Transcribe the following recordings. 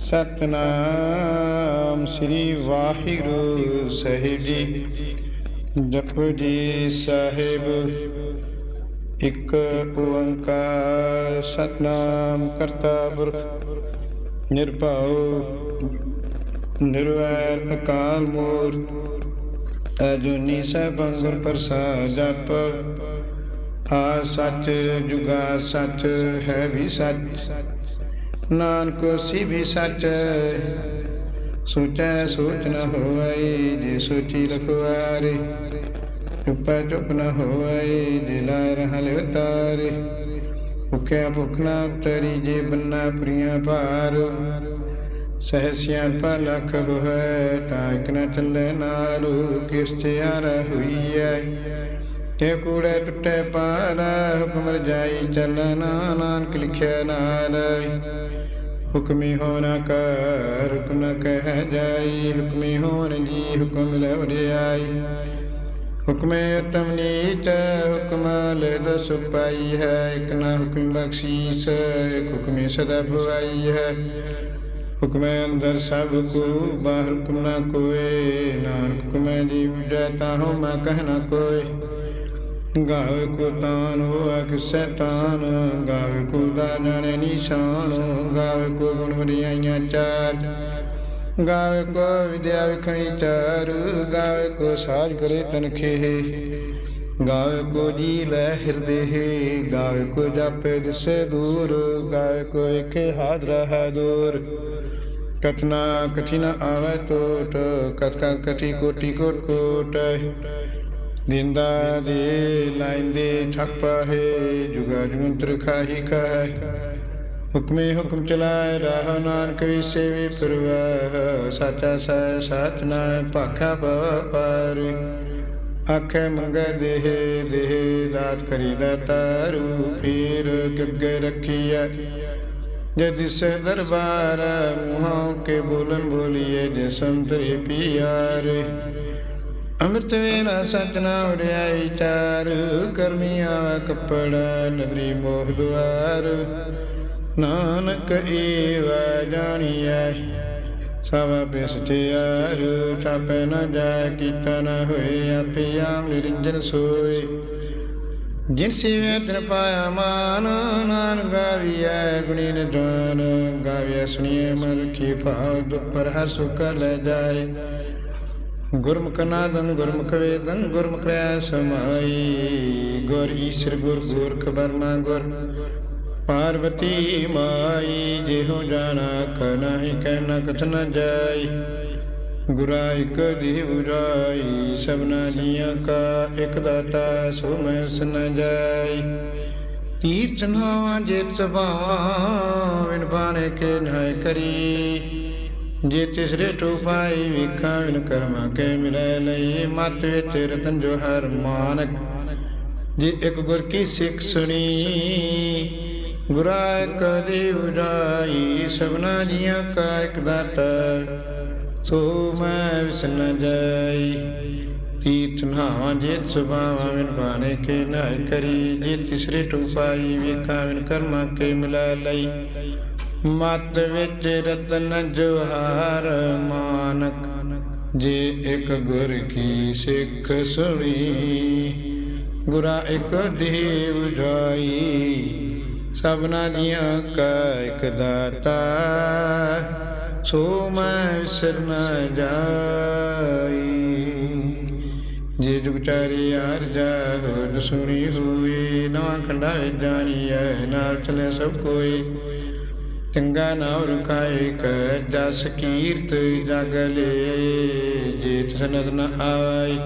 ਸਤਨਾਮ ਸ੍ਰੀ ਵਾਹਿਗੁਰੂ ਸਾਹਿਬ ਜੀ। ਜਪੁ ਜੀ ਸਾਹਿਬ, ਇੱਕ ਓੰਕਾਰ ਸਤਨਾਮ ਕਰਤਾ ਪੁਰਖ, ਨਿਰਭਉ, ਨਿਰਵੈਰ ਅਕਾਲ ਮੂਰਤ, ਅਜੂਨੀ ਸੈਭੰ ਗੁਰ ਪ੍ਰਸਾਦ ਜਪ। ਆ ਸੱਚ ਜੁਗਾ ਸੱਚ ਹੈ ਵੀ ਸੱਚ। ਨਾਨਕ ਸੀ ਵੀ ਸੱਚ। ਸੋਚੈ ਸੋਚ ਨ ਹੋਵਈ ਜੇ ਸੋਚੀ ਲਖਵਾਰੇ। ਚੁੱਪੈ ਚੁੱਪ ਨ ਹੋਵਈ ਜੇ ਰਹਿ ਉਤਾਰੇ ਭੁਖਿਆ ਭੁਖ ਨਾ ਉਤਰੀ, ਜੇ ਬੰਨਾ ਪ੍ਰੀਆਂ ਭਾਰ। ਸਹਸਿਆਂ ਪਲਖ ਹੋਏ ਟਾਕ ਨ ਚੱਲੇ ਨਾਲੂ ਕਿਸ ਤਿਆਰ ਹੋਈ ਐ ਤੇ ਕੂੜੇ ਟੁੱਟੇ ਪਾਰ ਹੁਕਮ ਰਜਾਈ ਚੱਲਣਾ ਨਾਨਕ ਲਿਖਿਆ ਨਾਲ। ਹੁਕਮੀ ਹੋਣਾ ਕਰ, ਹੁਕਮ ਕਹਿ ਜਾਈ, ਹੁਕਮੀ ਹੋਣ ਜੀ, ਹੁਕਮ ਲੈ ਵਡਿਆਈ ਹੁਕਮੇ ਉਤਮ ਨੀਤ ਹੁਕਮ ਲੈ ਦਸ ਪਾਈ ਹੈ, ਇਕ ਨਾ ਹੁਕਮ ਬਖਸ਼ੀਸ, ਇਕ ਹੁਕਮੇ ਸਦਾ ਭਵਾਈ ਹੈ। ਹੁਕਮੇ ਅੰਦਰ ਸਭ ਕੋ, ਬਾਹਰ ਹੁਕਮ ਨਾ ਕੋਏ, ਨਾਨਕ ਹੁਕਮੇ ਦੀ ਵਿਜੈਤਾ ਹੋ ਮੈਂ ਕਹਿ ਕੋਏ। ਗਾਵੇ ਕੋ ਤਾਨ ਹੋਆ ਕਿਸੈ ਤਾਨ ਗਾਵੇ ਕੋ ਦਾ ਜਾਣੇ ਨਿਸ਼ਾਨ, ਗਾਵੇ ਕੋ ਗੁਣ ਵਡਿਆਈਆਂ ਚਾਰ। ਗਾਵੇ ਕੋ ਵਿਦਿਆ ਵਿਖਣੀ ਚਾਰ, ਗਾਵੇ ਕੋ ਸਾਜ ਕਰੇ ਤਨਖੇ ਗਾਵੇ ਕੋ ਜੀ ਲੈ ਹਿਰਦੇ ਗਾਵੇ ਕੋ ਜਾਪੇ ਦਿਸੇ ਦੂਰ, ਗਾਵੇ ਕੋ ਇਕੇ ਹਾਜ਼ਰਾ ਹੈ ਦੂਰ। ਕਤਨਾ ਕਠਿਨ ਆਵੇ ਟੋਟ ਕਤ ਕਤ ਕਠੀ ਕੋਟੀ ਕੋਟ ਕੋਟ। ਦਿੰਦਾ ਦੇ ਲਾਇੰਦੇ ਠੱਪ ਹੈ ਜੁਗਾ ਜੁਗੰਤਰ ਖਾਹੀ ਕਹੈ ਹੁਕਮੇ ਹੁਕਮ ਚਲਾਏ ਰਾਹ ਨਾਨਕ ਵੀ ਸੇਵੇ ਪਰਵਾਹ ਸਾਚਾ ਸੈ ਸਾਚ ਨਾ ਭਾਖਾ ਪਰ ਆਖੇ ਮੰਗੇ ਦੇਹ ਦੇਹ ਦਾਤ ਕਰੀ ਦਾ ਤਾਰੂ ਫੇਰ ਗੱਗੇ ਰੱਖੀਐ ਜੇ ਦਿਸੇ ਦਰਬਾਰ ਮੁਹਾਂ ਕੇ ਬੋਲਨ ਬੋਲੀਏ ਜੇ ਸੰਤਰੇ ਪਿਆਰੇ ਅੰਮ੍ਰਿਤ ਵੇਲਾ ਸਤਨਾ ਉੜਿਆਈ ਚਾਰ ਕਰਮੀਆਂ ਕੱਪੜਾ ਨਗਰੀ ਮੋਹ ਦੁਆਰ। ਨਾਨਕ ਏਵਾ ਜਾਣੀਐ, ਸਭ ਬਿਸਤਿਆਰ ਥਾਪੈ ਨ ਜਾਇ, ਕੀਤਾ ਨ ਹੋਏ ਆਪੇ ਆਮ ਨਿਰੰਜਨ ਸੋਏ। ਜਿਨ ਸਿਵੇ ਤਨ ਪਾਇਆ ਮਾਨ ਨਾਨ ਗਾਵੀਐ ਗੁਣੀ ਨਿਧਾਨ। ਗਾਵੀਐ ਸੁਣੀਏ ਮਨ ਕੀ ਭਾਵ, ਦੁਪਰ ਹਰ ਸੁਖ ਲੈ ਜਾਏ। ਗੁਰਮੁਖ ਨਾਦੰ ਗੁਰਮੁਖ ਵੇਦੰ ਗੁਰਮੁਖ ਰੈ ਸਮਾਈ। ਗੁਰ ਈਸ਼ਰ ਗੁਰ ਗੁਰਖ ਬਰਮਾ ਗੁਰ। ਪਾਰਵਤੀ ਮਾਈ, ਜਿਹੋ ਜਾਣਾ ਕਨਾਹੀ ਕਹਿਣਾ ਕਥ ਨ ਜਾਈ। ਗੁਰਾ ਇਕ ਦੇਵ ਰਾਈ ਸਭਨਾ ਜੀਆਂ ਕਾ ਇਕ ਦਾਤਾ, ਸੋ ਮੈਂ ਉਸ ਨ ਜਾਈ। ਤੀਰਥ ਨਾਵਾਂ ਜਿਤ ਸਭਾਵਾਂ ਵਿਨ ਬਾਣੇ ਕੇ ਨਾਇ ਕਰੀ। ਜੇ ਤਿਸਰੇ ਟੂ ਪਾਈ ਵਿਨ ਕਰਮਾਂ ਕੇ ਮਿਲੈ ਲਈ। ਮਤ ਵਿੱਚ ਰਤਨ ਜੋ ਹਰ ਮਾਨਕ, ਜੇ ਇੱਕ ਗੁਰ ਕੀ ਸਿੱਖ ਸੁਣੀ। ਗੁਰਾ ਕਦੇ ਦੇਵ ਰਾਈ ਸਭਨਾ ਜੀਆਂ ਕਾ ਇੱਕ ਦਾਤਾ, ਸੋ ਮੈਂ ਵਿਸਨ ਜਾਈ। ਤੀਰਥ ਨਾਵਾਂ ਜੇ ਸੁਭਾਵਾਂ ਵਿਨ ਬਾਣੇ ਕੇ ਨਾਇ ਕਰੀ। ਜੇ ਤਿਸਰੇ ਟੂ ਪਾਈ ਵੇਖਾਂ ਵਿਨ ਕਰਮਾਂ ਕੇ ਮਿਲਾ ਲਈ। ਮਤ ਵਿੱਚ ਰਤਨ ਜੁਹਾਰ ਮਾਨਕ, ਜੇ ਇੱਕ ਗੁਰ ਕੀ ਸਿੱਖ ਸੁਣੀ, ਗੁਰਾ ਇੱਕ ਦੇਵ ਜਾਈ, ਸਭਨਾ ਜੀਆਂ ਕਾ ਇੱਕ ਦਾਤਾ, ਸੋ ਮੈਂ ਵਿਸਰ ਨ ਜਾਈ। ਜੇ ਜੁਗਚਾਰੀ ਆਰ ਜਾ ਹੋਦ ਸੁਣੀ ਹੋਈ ਨਵਾਂ ਖੰਡਾ ਵਿੱਚ ਜਾਣੀਐ ਨਾਲ ਚਲੇ ਸਭ ਕੋਈ। ਚੰਗਾ ਨਾ ਰੁਕਾਏ ਕ, ਜਸ ਕੀਰਤ ਜਗਲੇ ਜੇ ਤਸਨਤ ਨ ਆਵਈ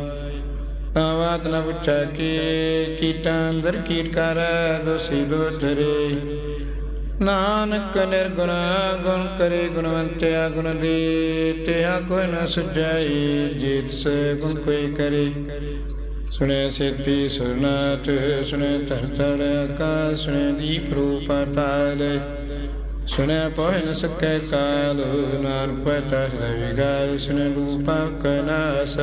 ਆਵਾਤ ਨ ਪੁੱਛਾ ਕੇ। ਕੀਟਾਂ ਅੰਦਰ ਕੀਟ ਕਰ, ਦੋਸੀ ਦੋ ਨਾਨਕ ਨਿਰਗੁਣਾ, ਗੁਣ ਕਰੇ ਗੁਣਵੰਤਿਆ ਗੁਣ ਦੇ। ਤਿਆ ਕੋਈ ਨ ਸੁਝਾਈ ਜੇ ਤਿਸ ਗੁਣ ਕੋਈ ਕਰੇ। ਸੁਣੇ ਸੇਤੀ ਸੁਰਨਾਥ, ਸੁਣੇ ਧਰ ਧਰ ਆਕਾਸ਼, ਸੁਣੇ ਦੀਪ ਰੂਪ ਪਾਤਾਲ ਸੁਣਿਆ ਪਹੁ ਨ ਸਕੈ ਕਾਲ ਨਾਨ ਪਤਾ ਰਵਿਗਾਇ ਸੁਣੇ ਰੂਪਾ ਕਨਾਸ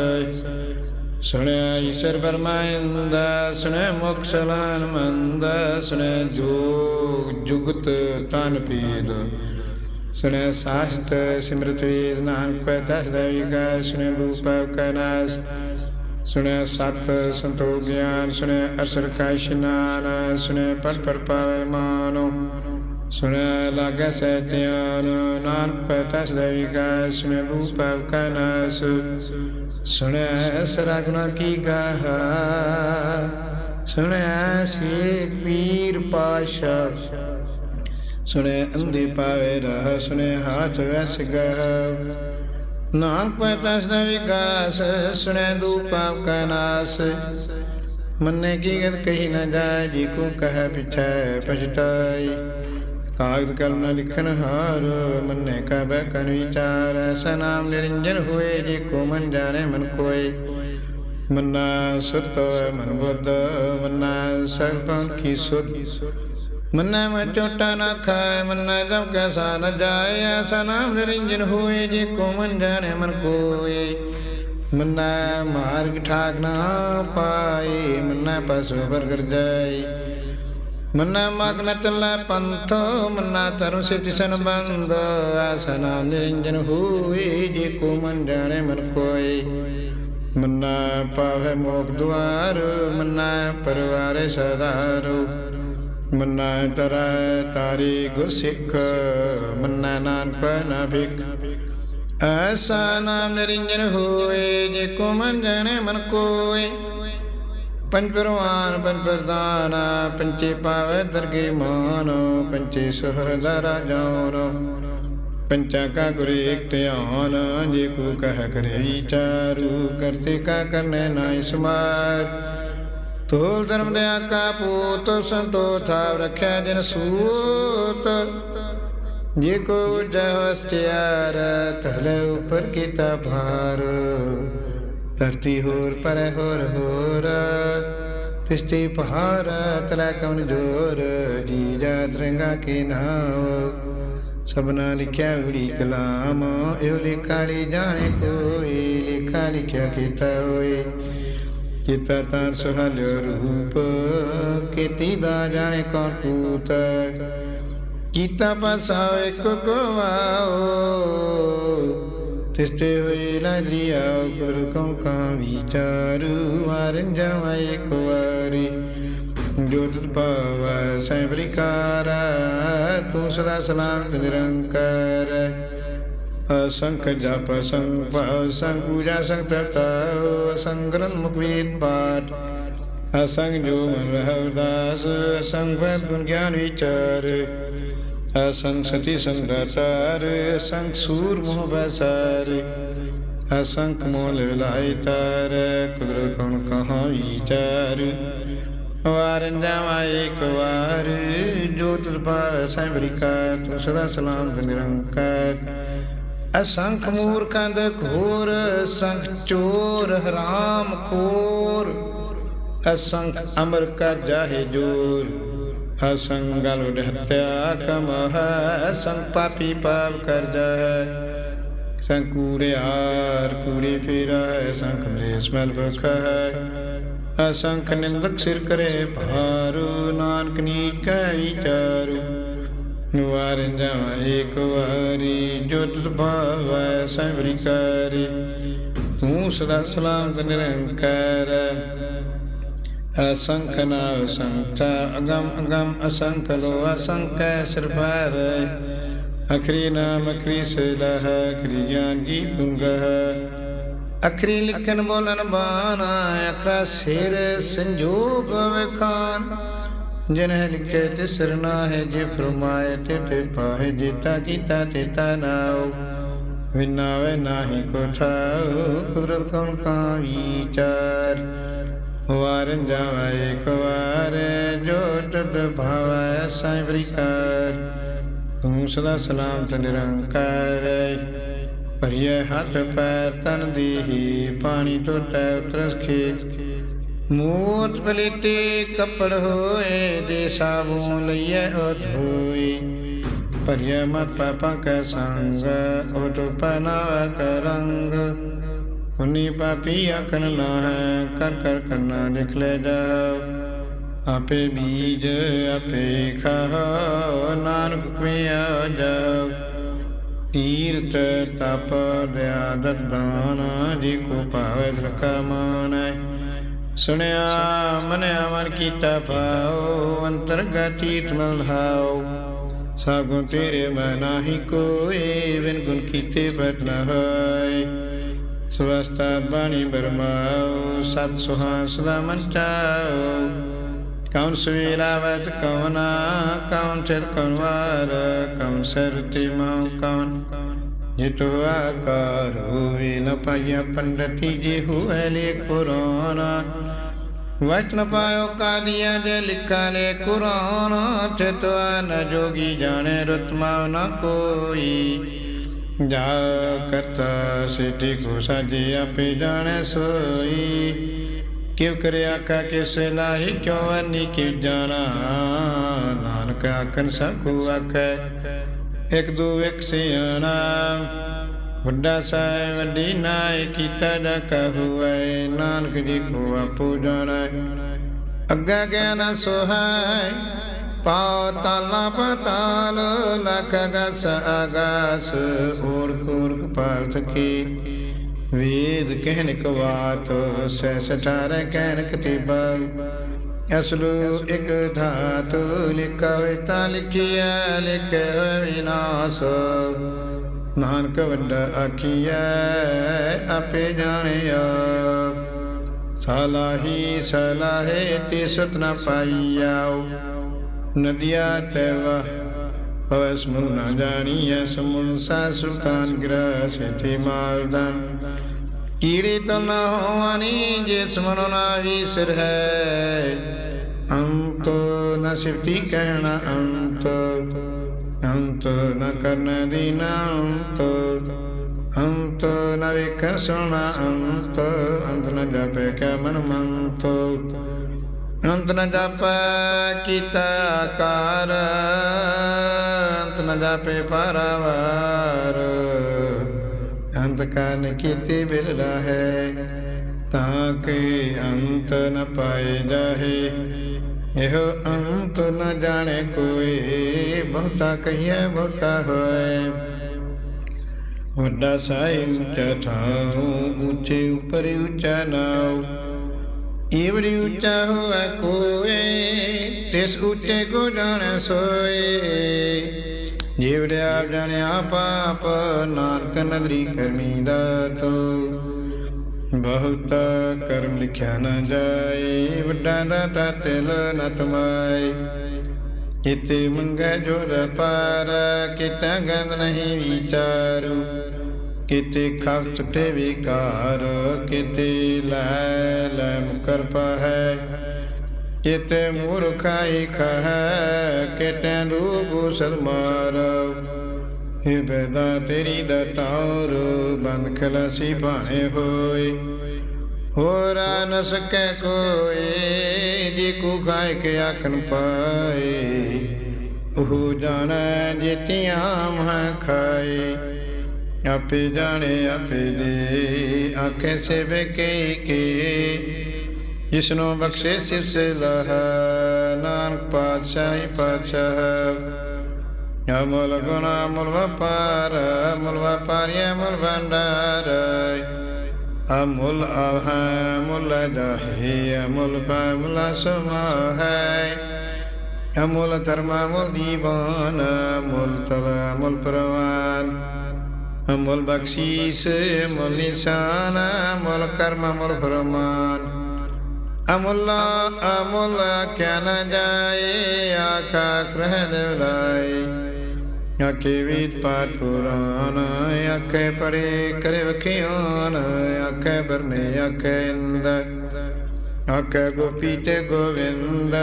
ਸੁਣਿਆ ਈਸ਼ਰ ਬਰਮਾਇੰਦਾ ਸੁਣਿਆ ਮੁਖ ਸਲਾਨ ਸੁਣਿਆ ਜੋਗ ਜੁਗਤ ਤਨ ਪੀਦ। ਸੁਣਿਆ ਸਾਸਤ ਸਿਮਰਤ ਵੇਦ ਨਾਨਕ ਪੈ ਦਸ ਗਾਇ ਸੁਣਿਆ ਰੂਪ ਕਨਾਸ ਸੁਣਿਆ ਸਤ ਸੰਤੋਖ ਗਿਆਨ ਸੁਣਿਆ ਅਸਰ ਕਾ ਇਸ਼ਨਾਨ ਸੁਣਿਆ ਪੜ ਪੜ ਪਾਵੇ ਮਾਨੋ ਸੁਣਿਆ ਲਾਗੈ ਸੈਤਿਆਨ, ਨਾਨਕ ਪੈ ਦਸ ਦੇਵਿਕਾ ਸੁਣਿਆ ਰੂਪ ਕਨਾਸ ਸੁਣਿਆ ਸਰਾਗੁਣਾ ਕੀ ਗਾਹਾ। ਸੁਣਿਆ ਸੇ ਪੀਰ ਪਾਸ਼ਾ ਸੁਣੇ ਅੰਧੇ ਪਾਵੇ ਰਹ ਸੁਣੇ ਹਾਥ ਵਸ ਗਹ। ਨਾਨਕ ਪਤਸ ਦਾ ਵਿਕਾਸ ਸੁਣੇ ਦੂਪਾਪ ਕਾ ਨਾਸ। ਮੰਨੇ ਕੀ ਗਤ ਕਹੀ ਨਾ ਜਾਏ, ਜੀ ਕੋ ਕਹੈ ਪਿਛੈ ਪਛਤਾਈ ਕਾਗਦ ਕਲਮ ਨ ਲਿਖਨ ਹਾਰ, ਮੰਨੇ ਕਾ ਬੈ ਕਨ ਵਿਚਾਰ, ਐਸਾ ਨਾਮ ਨਿਰੰਜਨ ਹੋਏ ਜੇ ਕੋ ਮਨ ਜਾਣੇ ਮਨ ਕੋਏ ਮੰਨਾ ਸੁਤ ਮਨ ਬੁੱਧ, ਮੰਨਾ ਸਰਬੰ ਕੀ ਸੁਧ ਮੰਨਾ ਮੈਂ ਚੋਟਾ ਨਾ ਖਾਏ, ਮੰਨਾ ਜਬ ਕੈਸਾ ਨ ਜਾਏ, ਐਸਾ ਨਾਮ ਨਿਰੰਜਨ ਹੋਏ ਜੇ ਕੋ ਮਨ ਜਾਣੇ ਮਨ ਕੋਏ ਮੰਨਾ ਮਾਰਗ ਠਾਕ ਨਾ ਪਾਏ, ਮੰਨਾ ਪਸੂ ਬਰਗਰ ਜਾਏ। ਮੰਨਾ ਮਗਨ ਚੱਲੇ ਪੰਥ, ਮੰਨਾ ਤਰੁ ਸਿਧ ਸੰਬੰਧ ਐਸਾ ਨਾਮ ਨਿਰੰਜਨ ਹੋਏ ਜੇ ਕੋ ਮਨ ਜਾਣੇ ਮਨ ਕੋਈ ਮੰਨਾ ਪਾਵੇ ਮੋਖ ਦੁਆਰ, ਮੰਨਾ ਪਰਵਾਰੇ ਸਦਾਰੂ ਮੰਨਾ ਤਰਾ ਤਾਰੀ ਗੁਰ ਸਿੱਖ ਮੰਨਾ ਨਾਨਕ ਨਾ ਐਸਾ ਨਾਮ ਨਿਰੰਜਨ ਹੋਏ, ਜੇ ਕੋ ਮਨ ਜਾਣੇ ਮਨ ਕੋਏ। ਪੰਜ ਪਰਵਾਨ ਪੰਜ ਪ੍ਰਦਾਨ ਪੰਚੇ ਪਾਵੇ ਦਰਗੇ ਮਾਨ ਪੰਚੇ ਸਹਦਾਰਾ ਜਾਨ ਪੰਚਾ ਕਾ ਗੁਰੇ ਇਕ ਧਿਆਨ, ਜੇ ਕੋ ਕਹਿ ਕਰੇ ਵਿਚਾਰੂ ਕਰਤੇ ਕਾ ਕਰਨੇ ਨਾ ਸਮਾਰ ਤੋਲ ਧਰਮ ਦੇ ਆਕਾ ਪੂਤ ਸੰਤੋ ਥਾਵ ਰੱਖਿਆ ਜਿਨ ਸੂਤ। ਜੇ ਕੋ ਜਹ ਵਸਤਿਆਰ ਤਲੇ ਉਪਰ ਕੀਤਾ ਭਾਰ। ਧਰਤੀ ਹੋਰ, ਪਰੇ ਹੋਰ ਹੋਰ। ਤਿਸਤੀ ਪਹਾੜ, ਤਲੇ ਕਵਨ ਜੋਰ। ਜੀ ਜਾ ਕੇ ਨਾਮ। ਸਭਨਾ ਲਿਖਿਆ ਉੜੀ ਕਲਾਮ। ਇਹੋ ਲਿਖਾ ਲਈ ਜਾਣੇ ਕੋਈ। ਲਿਖਾ ਲਿਖਿਆ ਕੀਤਾ ਹੋਏ। ਕੀਤਾ ਤਾਂ ਸੁਹਾਲਿਓ ਰੂਪ। ਕੀਤੀ ਦਾ ਜਾਣੇ ਕੌਣ ਕੂਤ ਕੀਤਾ ਪਾਸਾ ਇੱਕ ਗਵਾਓ। ਤਿਸਤੇ ਹੋਏ ਲਾਜਰੀਆ ਉਪਰ ਕੌਣ ਕਾ ਵਿਚਾਰੂ, ਵਾਰਨ ਜਾਵਾ ਇੱਕ ਵਾਰੀ। ਜੋਤ ਪਾਵੈ ਸੈਬਰਿਕਾਰ ਤੂੰ ਸਦਾ ਸਲਾਮ ਨਿਰੰਕਾਰ ਅਸੰਖ ਜਪ ਸੰਗ ਭਾਵ ਸੰਗ ਪੂਜਾ ਸੰਗ ਤਪਤਾ ਅਸੰਗ ਗ੍ਰੰਥ ਮੁਖ ਪਾਠ। ਅਸੰਗ ਜੋ ਮਨ ਰਹਵਦਾਸ ਅਸੰਗ ਭੈ ਗਿਆਨ ਵਿਚਾਰ। ਅਸੰਗ ਸਤੀ ਸੰਗਤਾਰ ਅਸੰਗ ਸੂਰ ਮੋਹ ਬਸਾਰ ਅਸੰਖ ਮੋਲ ਲਾਇ ਤਾਰ, ਕੁਦਰਤ ਕਣ ਕਹਾਂ ਵਿਚਾਰ ਵਾਰਨ ਜਾਵਾ ਇੱਕ ਵਾਰ, ਜੋ ਤੁਧ ਪਾਵੈ ਸੈਬਰਿਕਾ ਤੂੰ ਸਦਾ ਸਲਾਮ ਨਿਰੰਕਾਰ। ਅਸੰਖ ਮੂਰਖਾਂ ਦੇ ਘੋਰ ਸੰਖ ਚੋਰ ਹਰਾਮ ਖੋਰ। ਅਸੰਖ ਅਮਰ ਕਰ ਜਾਹੇ ਜੋਰ। ਅਸੰਗਲ ਹਤਿਆ ਕਮ ਹੈ ਸੰਗ ਪਾਪੀ ਪਾਪ ਕਰ ਜਾਹੇ ਸੰਕੂਰਿਆਰ ਕੂੜੇ ਫੇਰਾ ਹੈ ਸੰਖ ਮਲੇਸ ਮਲ ਬਖ ਹੈ ਅਸੰਖ ਨਿੰਦਕ ਸਿਰ ਕਰੇ ਭਾਰੂ ਨਾਨਕ ਨੀਚ ਕੈ ਵਿਚਾਰੂ ਵਾਰ ਜਾਵਾਂ ਏਕ ਵਾਰੀ ਜੋ ਤੁਧ ਭਾਵੈ ਕਰੀ, ਤੂੰ ਸਦਾ ਸਲਾਮ ਨਿਰੰਕਾਰ। ਅਸੰਖ ਨਾਮ ਸੰਖਾ ਅਗਮ ਅਗਮ ਅਸੰਖ ਲੋ ਅਸੰਖ ਸਰਫਾਰ। ਅਖਰੀ ਨਾਮ ਅਖਰੀ ਸਲਾਹ ਅਖਰੀ ਗਿਆਨ ਕੀ ਤੁੰਗਹ ਅਖਰੀ ਲਿਖਨ ਬੋਲਨ ਬਾਣਾ, ਅਖਰਾ ਸਿਰ ਸੰਜੋਗ ਵਿਖਾਨ। ਜਿਨਹਿ ਲਿਖੇ ਤਿਸਰ ਨਾਹਿ, ਜੇ ਫਰਮਾਏ ਤੇ ਤੇ ਪਾਹੇ ਜੀਤਾ ਕੀਤਾ ਤੇਤਾ ਨਾਉ। ਵਿਨਾਵੇ ਨਾਹੀ ਕੋ ਕੁਦਰਤ ਕਉ ਕਾ ਵਿਚਾਰ ਵਾਰਨ ਜਾਵਾ ਇੱਕ ਵਾਰ ਜੋ ਤਦ ਭਾਵੈ ਸਾਈ ਬ੍ਰਿਕਾਰ ਤੂੰ ਸਦਾ ਸਲਾਮ ਨਿਰੰਕਾਰ, ਭਰੀਏ ਹੱਥ ਪੈਰ ਤਨ ਦੀਹੀ ਪਾਣੀ ਤੋਂ ਉਤਰਸ ਖੇ ਮੂਤ ਬਲੀਤੇ ਕੱਪੜ ਹੋਏ ਦੇ ਸਾਬੂ ਲਈਏ ਉਹ ਧੋਈ ਭਰੀਏ ਮਤ ਪਾਪਾ ਕੈ ਸੰਗ ਉਹ ਤੋ ਕਰੰਗ। ਉਨੀ ਪਾਪੀ ਆਖਣ ਨਾ ਹੈ ਕਰ ਕਰ ਕਰਨਾ ਲਿਖ ਲੈ ਜਾਓ ਆਪੇ ਬੀਜ ਆਪੇ ਖਾਓ ਨਾਨਕ ਪਿਆ ਜਾਓ ਤੀਰਥ ਤਪ ਦਿਆ ਦਦਾਨ ਜੀ ਕੋ ਭਾਵੇ ਲਖਾ ਮਾਨੈ ਸੁਣਿਆ, ਮਨਿਆ, ਮਨ ਕੀਤਾ ਭਾਉ, ਅੰਤਰਗਤ ਤੀਰਥ ਮਲ ਹਾਉ। ਸਾਗੁ ਤੇਰੇ ਮੈਂ ਨਾਹੀ ਕੋਏ, ਬਿਨ ਗੁਣ ਕੀਤੇ ਬਤ ਨ ਹੋਏ। ਸਵਸਤਾਤ ਬਾਣੀ ਬਰਮਾਉ, ਸਤ ਸੁਹਾ ਸਦਾ ਮਨ ਚਾਉ ਕੌਣ ਸਵੇਲਾਵਤ ਕੌਨਾ ਕੌਣ ਚਿਰ ਕੌਨਵਾਰ ਕੌਣ ਸਰਤੀ ਮਉ ਕੌਣ ਜਿਤੁ ਆਕਾਰ ਹੋਏ ਨ ਪਾਇਆ ਪੰਡਤੀ, ਜੇ ਹੋਏ ਲੇ ਕੁਰਾਨ ਵਚਨ ਪਾਇਓ ਕਾਦੀਆਂ ਜੇ ਲਿਖਾ ਲੇ ਕੁਰਾਨ ਚਿਤਵਾ ਨ ਜੋਗੀ ਜਾਣੇ ਰਤਮਾ ਨ ਕੋਈ। ਜਾ ਕਰਤਾ ਸਿਟੀ ਕੋ ਸਾਜੇ ਆਪੇ ਜਾਣੈ ਸੋਈ। ਕਿਉ ਕਰਿਆ ਕਾ ਕਿਸ ਲਾਹੀ ਕਿਉ ਅਨੀ ਕੀ ਜਾਣਾ। ਨਾਨਕ ਆਖਨ ਸਕੂ ਆਖੈ, ਇਕ ਦੋ ਇੱਕ ਸਿਆਣਾ। ਵੱਡਾ ਸਾਹਿਬ, ਵੱਡੀ ਨਾਇ ਕੀਤਾ ਜਾ ਕਹੁਐ, ਨਾਨਕ ਜੀ ਕੋ ਆਪੋ ਜਾਣੈ। ਅੱਗਾ ਗਿਆਨ ਸੋਹੈ ਪਾਉ ਤਾਲਾ ਪਤਾਲ ਲਖ ਗਸ ਅਗਸ ਓੜ ਕੋੜ ਕਪਾਲ ਥਕੀ ਵੇਦ ਕਹਿਨ ਕਵਾਤ ਸੈ ਸਟਾਰ ਕਹਿਨ ਕਤੀਬਾ ਅਸਲੂ ਇਕ ਧਾਤ, ਲਿਖਾਵੇ ਤਾਂ ਲਿਖਿਆ ਲਿਖੇ ਵਿਨਾਸ਼। ਨਾਨਕ ਵੱਡਾ ਆਖੀਐ, ਆਪੇ ਜਾਣਿਆ। ਸਲਾਹੀ ਸਲਾਹੇ ਤੇ ਸੁਤ ਨ ਪਾਈਆਉ ਨਦੀਆ ਤੈਵਾ ਪਵਸ ਮਨ ਨਾ ਜਾਣੀਐ, ਸਮੁਨ ਸਾ ਸੁਲਤਾਨ ਗ੍ਰਹ ਸੇਠੀ ਮਾਲਦਨ ਕੀੜੇ ਤੋ ਨ ਹੋਵਨੀ, ਜਿਸ ਮਨੁ ਨਾ ਵੀਸਰ ਹੈ। ਅੰਤ ਨ ਸਿਫਤੀ ਕਹਿਣਾ, ਅੰਤ ਅੰਤ ਨ ਕਰਨ ਦੀਨਾ, ਅੰਤ ਅੰਤ ਨ ਵੇਖ ਸੁਣਾ ਅੰਤ ਅੰਤ ਨ ਜਪੇ ਕੈ ਮਨ ਮੰਤ। ਅੰਤ ਨ ਜਪ ਕੀਤਾ ਕਾਰ, ਅੰਤ ਨ ਜਪੇ ਪਰਵਾਰ। ਅੰਤ ਕਾਨ ਕੀਤੀ ਬਿਰਲਾ ਹੈ, ਤਾਂ ਕਿ ਅੰਤ ਨ ਪਾਏ ਜਾਹੇ। ਇਹੋ ਅੰਤ ਨ ਜਾਣੇ ਕੋਈ, ਬਹੁਤਾ ਕਹੀਏ ਬਹੁਤਾ ਹੋਏ। ਵੱਡਾ ਸਾਈਂ ਤਥਾਉ ਉੱਚੇ ਉਪਰ ਉੱਚਾ ਨਾਉ। ਈਵਰੀ ਉੱਚਾ ਹੋਵੇ ਕੋਏ, ਤਿਸ ਉੱਚੇ ਕੋ ਜਾਣੈ ਸੋਏ। ਜੀਵੜੇ ਆਪ ਜਾਣਿਆ ਪਾਪ ਨਾਨਕ ਨਦਰੀ ਕਰਮੀ ਦਾਤੋ। ਬਹੁਤ ਕਰਮ ਲਿਖਿਆ ਨਾ ਜਾਏ, ਵੱਡਾ ਦਾਤਾ ਤਿਲ ਨ ਤਮਾਏ। ਕਿਤੇ ਮੰਗੈ ਜੋਰ ਪਾਰ, ਕਿਤਾ ਗੰਦ ਨਹੀਂ ਵਿਚਾਰੂ। ਕਿਤੇ ਖਫਤ ਤੇ ਵਿਕਾਰ, ਕਿਤੇ ਲੈ ਲੈ ਮੁਕਰ ਹੈ। ਕਿਤੇ ਮੂਰਖਾਈ ਖਹ ਕਿਤੇ ਦੂਗੂ ਸਲਮਾਰ ਇਹ ਬੈਦਾ ਤੇਰੀ ਦਾ ਤਾਉਰ ਬੰਦ ਖਲਾਸੀ ਭਾਣੇ ਹੋਏ। ਹੋਰ ਨ ਸਕੈ ਕੋਈ, ਜੀ ਕੋ ਖਾਇ ਕੇ ਆਖਨ ਪਾਏ। ਉਹ ਜਾਣੈ ਜਿਤਿਆਂ ਮਹ ਖਾਏ। ਆਪੇ ਜਾਣੇ, ਆਪੇ ਦੇ। ਆਖੇ ਸੇ ਬਕੇ ਕੇ। ਜਿਸਨੂੰ ਬਖਸ਼ੇ ਸ਼ਿਵ ਸੇ ਲਹ। ਨਾਨਕ ਪਾਤਸ਼ਾਹੀ ਪਾਤਸ਼ਾਹ। ਅਮਲ ਗੁਣਾ ਅਮਲ ਵਪਾਰ ਅਮਲ ਵਪਾਰੀਏ, ਮੁਲ ਭੰਡਾਰ। ਅਮੁਲ ਆਹ, ਮੁਲ ਦਹੀ ਅਮੁਲ ਪਮਲ ਸਮਾਹੈ। ਅਮੁਲ ਧਰਮ ਅਮੁਲ ਦੀਵਾਨ ਅਮੁਲ ਤਲ ਅਮੁਲ ਪ੍ਰਵਾਨ। ਅਮੁਲ ਬਖਸ਼ੀਸ ਅਮੁਲ ਨਿਸ਼ਾਨ, ਅਮੁਲ ਕਰਮ, ਅਮੁਲ ਫਰਮਾਨ। ਅਮੁਲ ਅਮੁਲ ਕਿਆ ਨ ਜਾਏ, ਆਖਾ ਗ੍ਰਹਿ ਦੇਵਲਾਈ ਆਖੇ ਵੇਦ ਪਾਠ ਪੁਰਾਨ ਆਖੇ ਪੜੇ ਕਰੇ ਵਖਿਆਨ, ਆਖੇ ਬਰਨੇ ਆਖੇ ਇੰਦ। ਆਖੇ ਗੋਪੀ ਤੇ ਗੋਵਿੰਦ,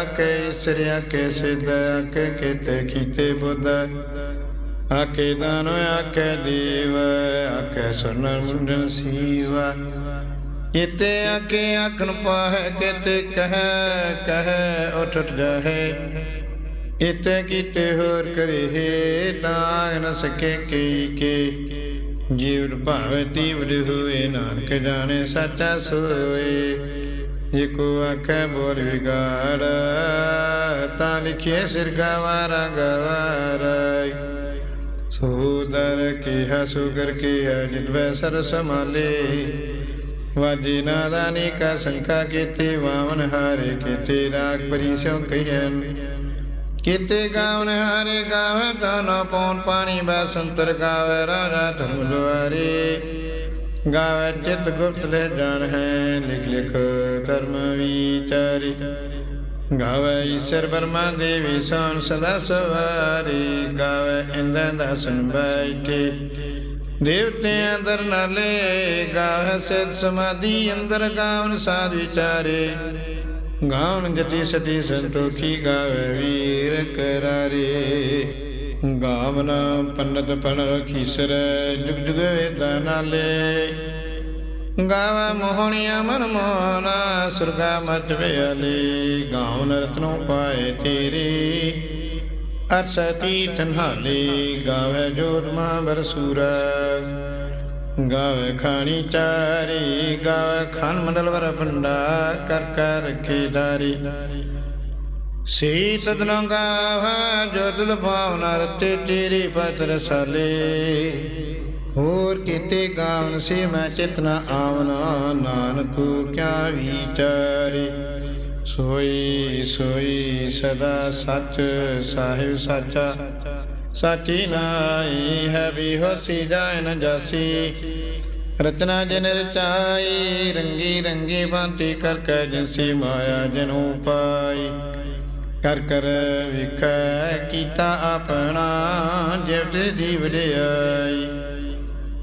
ਆਖੇ ਈਸ਼ਰ ਆਖੇ ਸਿੱਧ, ਆਖੇ ਕੀਤੇ ਕੀਤੇ ਬੁੱਧ। ਆਖੇ ਦਾਨ, ਆਖੇ ਦੇਵ, ਆਖੇ ਸੁਨਰ ਮੁੰਡਨ ਸੀਵਾ। ਇਤੇ ਆਕੇ ਆਖਣ ਪਾਹੈ, ਕਿਤੇ ਕਹੈ ਕਹੈ, ਉਠ ਜਾਹੇ। ਇਤੇ ਕੀਤੇ ਹੋਰ ਕਰੇ ਤਾਂ ਨ ਸਕੇ ਕੀ ਕੇ। ਜੀਵ ਭਾਵੇਂ ਤੀਵਰ ਹੋਏ, ਨਾਨਕ ਜਾਣੇ ਸੱਚਾ ਸੋਏ। ਜੇ ਕੋ ਆਖੇ ਬੋਲ ਵਿਗਾੜ, ਤਾਂ ਲਿਖੇ ਸਿਰ ਗਵਾਰਾ ਗਵਾਰਾ। ਸੋਦਰ ਕੀ ਹਸੁਗਰ ਕੀ ਜਿਤਵੈ ਸਰ ਸਮਾਲੇ ਵਾਜੀ ਨਾਦਾਨੀ ਕਾ ਸੰਖਾ ਕੀਤੇ ਵਾਮਨ ਹਾਰੇ ਕੀਤੇ, ਰਾਗ ਪਰੀ ਸਿਉ ਕਹਿਨ ਕੀਤੇ ਗਾਵਨ ਹਾਰੇ ਗਾਵੇ ਤਨ ਪੌਣ ਪਾਣੀ ਬਸੰਤਰ ਗਾਵੇ ਰਾਜਾ ਧਰਮ ਦੁਆਰੇ। ਗਾਵੇ ਚਿਤ ਗੁਪਤ ਲੈ ਜਾਣ ਹੈ, ਲਿਖ ਲਿਖ ਧਰਮ ਵਿਚਾਰੇ। ਗਾਵੇ ਈਸ਼ਰ ਬਰਮਾ ਦੇਵੀ ਸੋਨ ਸਦਾ ਸਵਾਰੀ, ਗਾਵੇ ਇੰਦਰ ਦਸਨ ਬੈਠੇ। ਦੇਵਤੇ ਅੰਦਰ ਨਾਲੇ ਗਾਵੇ ਸਿਧ ਸਮਾਧੀ, ਅੰਦਰ ਗਾਵਨ ਸਾਧ ਵਿਚਾਰੇ। ਗਾਵਨ ਜਤੀ ਸਤੀ ਸੰਤੋਖੀ ਗਾਵੇ ਵੀਰ ਕਰਾਰੇ। ਗਾਵਨ ਪੰਨਤ ਪਣ ਖੀਸਰ ਜੁਗ ਜੁਗ ਵੇਦਾਂ ਨਾਲੇ। ਗਾਵੇ ਮੋਹਣੀਆਂ ਮਨ ਮੋਹਨਾ, ਸੁਰਗਾ ਮਚ ਵਿਆਲੀ ਗਾਵਨ ਰਤਨੋ ਪਾਏ ਤੇਰੇ। ਅਰਸਤੀ ਤਨਹਾਲੀ ਗਾਵੇ ਜੋਤ ਮਹਾਬਰ ਸੂਰਾ। ਗਾਵੇ ਖਾਣੀ ਚਾਰੀ, ਗਾਵੇ ਖਾਨ ਮੰਡਲ ਵਰ ਭੰਡਾ, ਕਰ ਕਰ ਰਖੀ ਧਾਰੀ। ਸੀਤ ਤਦਨੋ ਗਾਵਾ ਜੋ ਤੁਧ ਰਤੇ ਤੇਰੀ ਪਤ ਰਸਾਲੇ ਹੋਰ ਕੀਤੇ ਗਾਵਨ ਸੇ ਮੈਂ ਚਿਤਨਾ ਆਵਨਾ, ਨਾਨਕ ਕਿਆ ਵਿਚਾਰੇ। ਸੋਈ ਸੋਈ ਸਦਾ ਸੱਚ ਸਾਹਿਬ ਸਾਚਾ। ਸਾਚੀ ਨਾਈ ਹੈ ਵੀ ਜਾਇ ਨ ਜਾਸੀ। ਰਚਨਾ ਜਨ ਰਚਾਈ, ਰੰਗੀ ਰੰਗੀ ਬਾਂਤੀ ਕਰ ਕੈ ਜਿਨਸੀ ਮਾਇਆ ਜਨੂ ਪਾਈ। ਕਰ ਕਰ ਵਿਖੈ ਕੀਤਾ ਆਪਣਾ, ਜਿਵ ਦੀ ਵਡਿਆਈ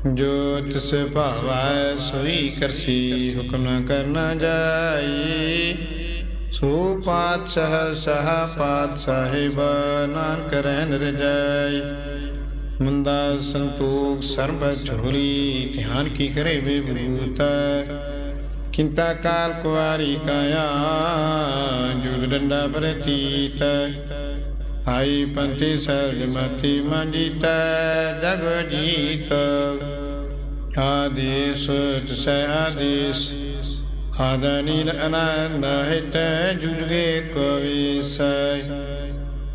ਜੋ ਤਿਸ ਭਾਵੈ ਸੋਈ ਕਰਸੀ, ਹੁਕਮ ਕਰਨਾ ਜਾਈ। ਸੋ ਪਾਤਸ਼ਾਹ, ਸਹ ਪਾਤ ਸਾਹਿਬ ਨਾਨਕ ਰਹਿਨ ਰਜਾਈ। ਮੰਦਾ ਸੰਤੋਖ, ਸਰਬ ਝੋਲੀ, ਧਿਆਨ ਕੀ ਕਰੇ ਬੇਬੂਤ ਕਿੰਤਾ ਕਾਲ ਕੁਵਾਰੀ ਕਾਇਆ, ਜੁਗ ਡੰਡਾ ਪ੍ਰਤੀਤ। ਆਈ ਪੰਥੀ ਸਰਜ ਮਤੀ ਮੰਜੀਤ ਜਗ ਜੀਤ ਆਦੇਸ, ਤਸੈ ਆਦੇਸ। ਆਦਨੀਲ ਅਨੰਦ ਹਿਤ ਜੁਗੇ ਕੋ ਵਿਸੈ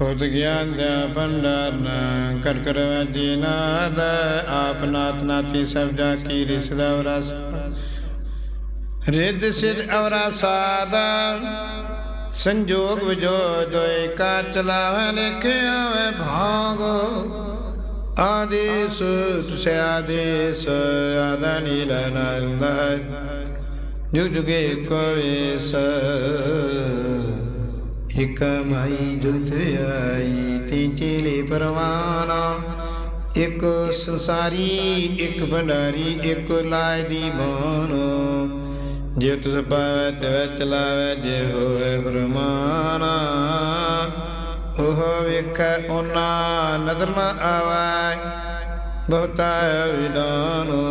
ਹੁਤ ਗਿਆਨ ਦਾ ਭੰਡਾਰ ਨਾ ਕਰ ਕਰ ਵਾਜੀ ਨਾਦ। ਆਪ ਨਾਤੀ ਸਭ ਜਾ ਕੀ ਰਿਸਦਾ ਵਰਸ। ਰਿੱਧ ਸਿਧ ਅਵਰਾ ਸਾਦਾ ਸੰਜੋਗ ਵਿਜੋ ਦੋਇ ਕਾ ਚਲਾਵੇ ਲਿਖਿਆ ਵੇ ਭਾਗ। ਆਦੇਸ ਤੁਸੇ ਆਦੇਸ, ਆਦਾ ਨੀਲ ਆਨੰਦ ਜੁਗ ਜੁਗੇ ਕੋ ਇਕ ਮਾਈ ਜੁਤ ਆਈ ਤੀ ਚੇਲੇ ਪਰਵਾਨਾ। ਇਕ ਸੰਸਾਰੀ, ਇਕ ਭੰਡਾਰੀ, ਇਕ ਲਾਇ ਦੀ ਬਾਨੋ ਜੇ ਤੁਸ ਪਾਵੈ ਤੇ ਚਲਾਵੈ ਜੇ ਹੋਵੇ ਬ੍ਰਹਮਾਨਾ ਉਹ ਵੇਖੈ ਉਹਨਾਂ ਨਦਰ ਨ ਆਵੈ। ਬਹੁਤਾ ਵਿਦਾਨੋ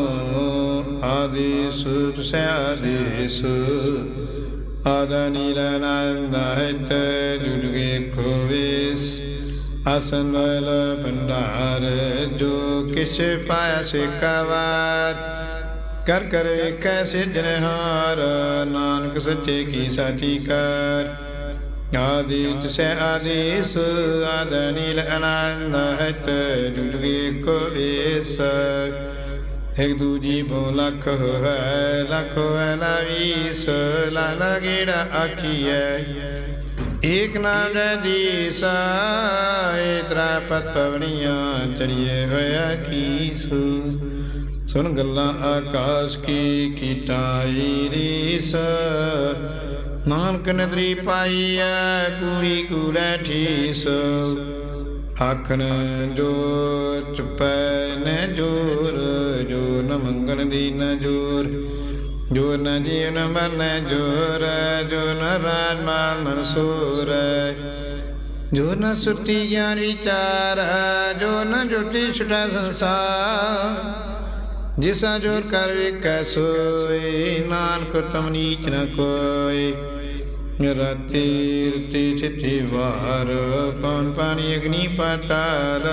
ਆਦੇਸ ਤੁਸੈ ਆਦੇਸ ਆਦਾ ਨੀਲਾਨੰਦ ਹਿਤ ਜੁਗੇ ਕੋਵੇਸ ਆਸਨ ਵਲ ਭੰਡਾਰ ਜੋ ਕਿਛ ਪਾਇਆ ਸਿਕਾਵਾਤ ਕਰ ਕਰ ਵੇਖੈ ਸਿਜਨਹਾਰ ਨਾਨਕ ਸੱਚੇ ਕੀ ਸਾਚੀ ਕਰ। ਆਦੀ ਤਿਸੈ ਆਦੇਸ, ਆਦ ਨੀਲ ਅਨੰਦ ਹਿਤ ਜੁਗੇ ਕੋਵੇਸ ਇਕ ਦੂਜੀ ਬੋ ਲਖ ਹੋਵੇ ਲਖ ਹੋਵੇ ਨਾ ਵੀਸ। ਲਾ ਲਗੇੜਾ ਆਖੀਐ? ਏਕ ਨਾਮ ਜੈ ਦੀਸਾ ਇਤਰਾ ਪਤ ਪਵਨੀਆਂ ਹੋਇਆ ਕੀਸ। ਸੁਣ ਗੱਲਾਂ ਆਕਾਸ਼ ਕੀ ਕੀਟਾਈ ਰੀਸ। ਨਾਨਕ ਨਦਰੀ ਪਾਈਐ ਕੂੜੀ ਕੂੜੈ ਠੀਸ। ਆਖਣ ਜੋ ਚੁਪੈ ਨ ਜੋਰ, ਜੋ ਨ ਮੰਗਣ ਦੀ ਨ ਜੋਰ। ਜੋ ਨ ਜੀਵਨ ਮਨ ਜੋਰ, ਜੋ ਨ ਰਾਜ ਮਾਨ ਮਨਸੂਰ ਜੋ ਨ ਸੁਰਤੀ ਗਿਆਨ ਵਿਚਾਰ ਜੋ ਨ ਜੁਟੀ ਛੁਟਾ ਸੰਸਾਰ। ਜਿਸਾ ਜੋ ਕਰ ਵੇਖੈ ਸੋਈ ਨਾਨਕ ਤਮ ਨੀਚ ਨ ਕੋਈ ਰਤੀ ਰਤੀ ਚਿਤੀ ਵਾਰ, ਪਵਨ ਪਾਣੀ ਅਗਨੀ ਪਾਤਾਲ।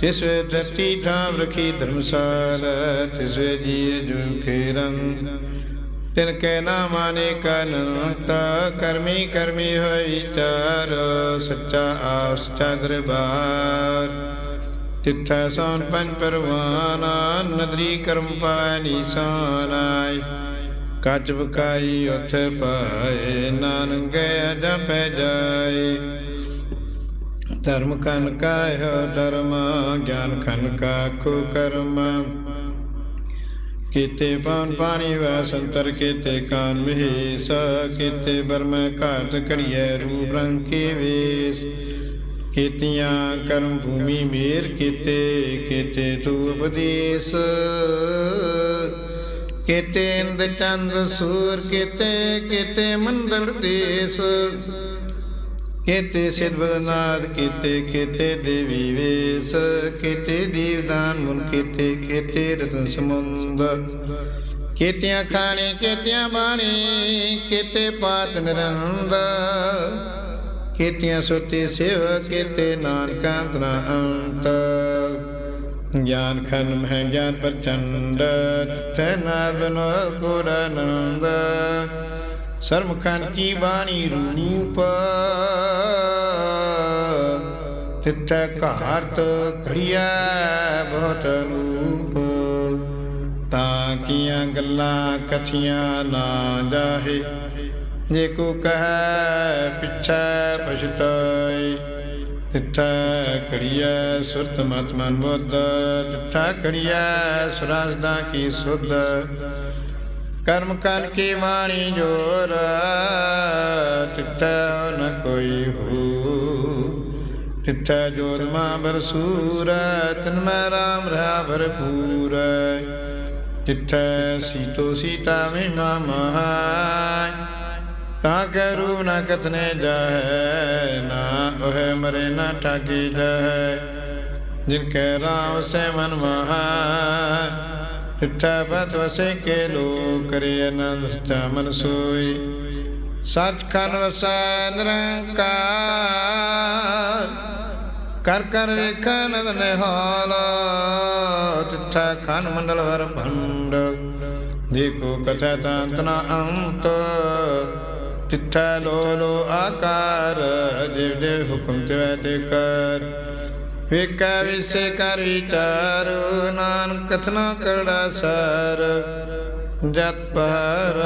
ਤਿਸ ਧਰਤੀ ਠਾਮ ਰਖੀ ਧਰਮਸਾਲ ਤਿਸ ਜੀ ਜੁਖੇ ਰੰਗ। ਤਿਨ ਕੈ ਨਾਮ ਅਨੇਕ ਅਨੰਤ ਕਰਮੀ ਕਰਮੀ ਹੋਈ ਵਿਚਾਰ ਸੱਚਾ ਆਸ ਸੱਚਾ ਦਰਬਾਰ। ਤਿੱਥੈ ਸਾਨ ਪੰਜ ਪਰਵਾਨਾ, ਨਦਰੀ ਕਰਮ ਪਾਇ ਨੀਸਾਨਾਇ। ਕੱਚ ਬਕਾਈ ਉਥੇ ਪਾਏ ਨਾਨਕ ਗਿਆ ਜਪੈ ਜਾਏ। ਧਰਮ ਕਨ ਕਾਇ, ਧਰਮ ਗਿਆਨ ਖਨ ਕਾ ਕਰਮ। ਕੀਤੇ ਪਾਨ ਪਾਣੀ ਵੈ ਸੰਤਰ, ਕੀਤੇ ਕਾਨ ਮਹੇਸ। ਕੀਤੇ ਬਰਮ ਘਾਟ ਕੜੀਐ ਰੂਪ ਰੰਗ ਕੇ ਵੇਸ। ਕੀਤੀਆਂ ਕਰਮ ਭੂਮੀ ਮੇਰ ਕੀਤੇ ਕੀਤੇ ਤੂ ਉਪਦੇਸ। ਕੀਤੇ ਇੰਦ ਚੰਦ ਸੂਰ ਕੀਤੇ ਕੀਤੇ ਮੰਦਲ ਦੇਸ। ਕੀਤੇ ਸਿਧ ਬਦਨਾਦ ਕੀਤੇ ਕੀਤੇ ਦੇਵੀ ਵੇਸ। ਕੀਤੇ ਦੀਵਦਾਨ ਮੁਨ ਕੀਤੇ ਕੀਤੇ ਰਤਨ ਸਮੁੰਦ ਕੀਤਿਆਂ ਖਾਣੇ, ਕੀਤਿਆਂ ਬਾਣੀ, ਕੀਤੇ ਪਾਤ ਨਿਰੰਦ। ਕੀਤਿਆਂ ਸੁਤੀ ਸਿਵ ਕੀਤੇ ਨਾਨਕਾਂ ਤਨਾ ਅੰਤ। ਗਿਆਨ ਖਨ ਮਹਿ ਗਿਆਨ ਪ੍ਰਚੰਡ ਤੈ ਨਾਦਨੋ ਗੁਰਨੰਦ ਸਰਮਖਨ ਕੀ ਬਾਣੀ ਰੂਪ, ਤਿੱਥੈ ਘਾਰਤ ਘੜੀਐ ਬਹੁਤ ਰੂਪ। ਤਾਂ ਕੀਆਂ ਗੱਲਾਂ ਕਥੀਆਂ ਨਾ ਜਾਹੇ ਜੇ ਕੋ ਕਹੈ ਪਿਛੈ ਪਛਤਾਈ, ਤਿੱਥੈ ਘੜੀਐ ਸੁਰਤ ਮਤ ਮਨ ਬੁੱਧ, ਤਿੱਥੈ ਘੜੀਐ ਸੁਰਸਦਾ ਕੀ ਸੁਧ। ਕਰਮ ਕਨ ਕੀ ਬਾਣੀ ਜੋਰ, ਤਿੱਥੈ ਨ ਕੋਈ ਹੋ। ਤਿੱਥੈ ਜੋਰ ਮਾ ਬਰਸੂਰ, ਤਨ ਮੈਂ ਰਾਮ ਰਹਾ ਭਰਪੂਰ। ਤਿੱਥੈ ਸੀਤੋ ਸੀਤਾ ਮਹਿਮਾ ਮਹਾਨ ਤਾਂ ਕੈ ਰੂਪ ਨ ਕਥਨੇ ਜਾਹੈ, ਨਾ ਉਹ ਮਰੇ ਨਾ ਠਾਗੀ ਜਾਹੈ। ਜਿਨ ਕੈ ਰਾਮ ਸੇ ਮਨ ਮਹਾਨ ਤਿੱਥੈ ਬਤ ਵਸੇ ਕੇ ਲੋਕ ਕਰੇ ਆਨੰਦ ਸਚਾ ਮਨ ਸੋਈ। ਸਚ ਖਨ ਵਸੈ ਨਿਰੰਕਾਰ, ਕਰ ਕਰ ਵੇਖਨ ਨਿਹਾਲ, ਤਿੱਥੈ ਖਨ ਮੰਡਲ ਵਰ ਭੰਡ। ਦੇਖੋ ਕਥਾ ਤੰਤ ਨ ਅੰਤ ਤਿੱਥੈ ਲੋ ਲੋ ਆਕਾਰ ਦੇਵ ਦੇ ਹੁਕਮ ਤੇ ਤੇ ਕਰ ਵੇਖੈ ਵਿਸੇ ਕਰ ਵਿਚਾਰ, ਨਾਨਕ ਕਥਨਾ ਕਰੜਾ ਸਰ। ਜਤ ਪਰ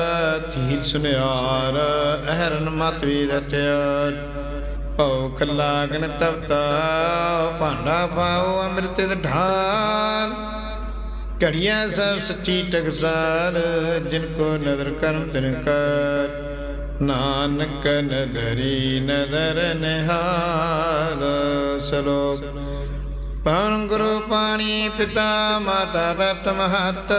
ਤੀਰ ਸੁਨਿਆਰ, ਅਹਰਨ ਮਤ ਵੀ ਰਤਿਆਰ ਭਉ ਖਲਾਗਨ ਤਪਤਾ ਭਾਂਡਾ ਪਾਉ ਅੰਮ੍ਰਿਤ ਢਾਲ ਘੜੀਆਂ ਸਭ ਸੱਚੀ ਟਕਸਾਰ, ਜਿਨ ਕੋ ਨਦਰ ਕਰਮ ਤਿਨ ਕਰ। ਨਾਨਕ ਨਦਰੀ ਨਦਰ ਨਿਹਾਲ ਸਲੋਕ ਪਵਨ ਗੁਰੂ ਪਾਣੀ ਪਿਤਾ ਮਾਤਾ ਰਤ ਮਹਤ।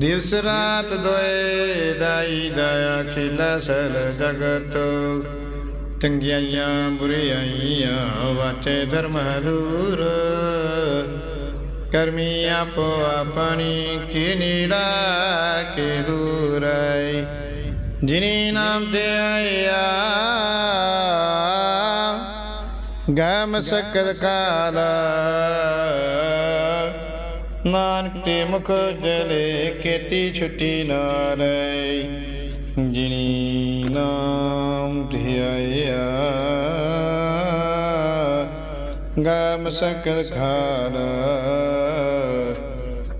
ਦਿਵਸ ਰਾਤ ਦੋਏ ਦਾਈ ਦਾਇਆ ਖਿਲਾ ਸਰ ਜਗਤ। ਚੰਗਿਆਈਆਂ ਬੁਰੀਆਈਆਂ ਵਾਟੇ ਧਰਮ ਦੂਰ ਕਰਮੀ ਆਪੋ ਆਪਣੀ ਕੀ ਨੀੜਾ ਕੇ ਦੂਰੈ ਜਿਨੀ ਨਾਮ ਤੇ ਆਇਆ, ਗਮ ਸਕਰ ਕਾਲ। ਨਾਨਕ ਤੇ ਮੁਖ ਜਲੇ ਕੀਤੀ ਛੁੱਟੀ ਨਾ ਨਾਰੈ ਜਿਨੀ ਨਾਮ ਤੇ ਆਇਆ, ਗਮ ਸਕਰ ਖਾਲ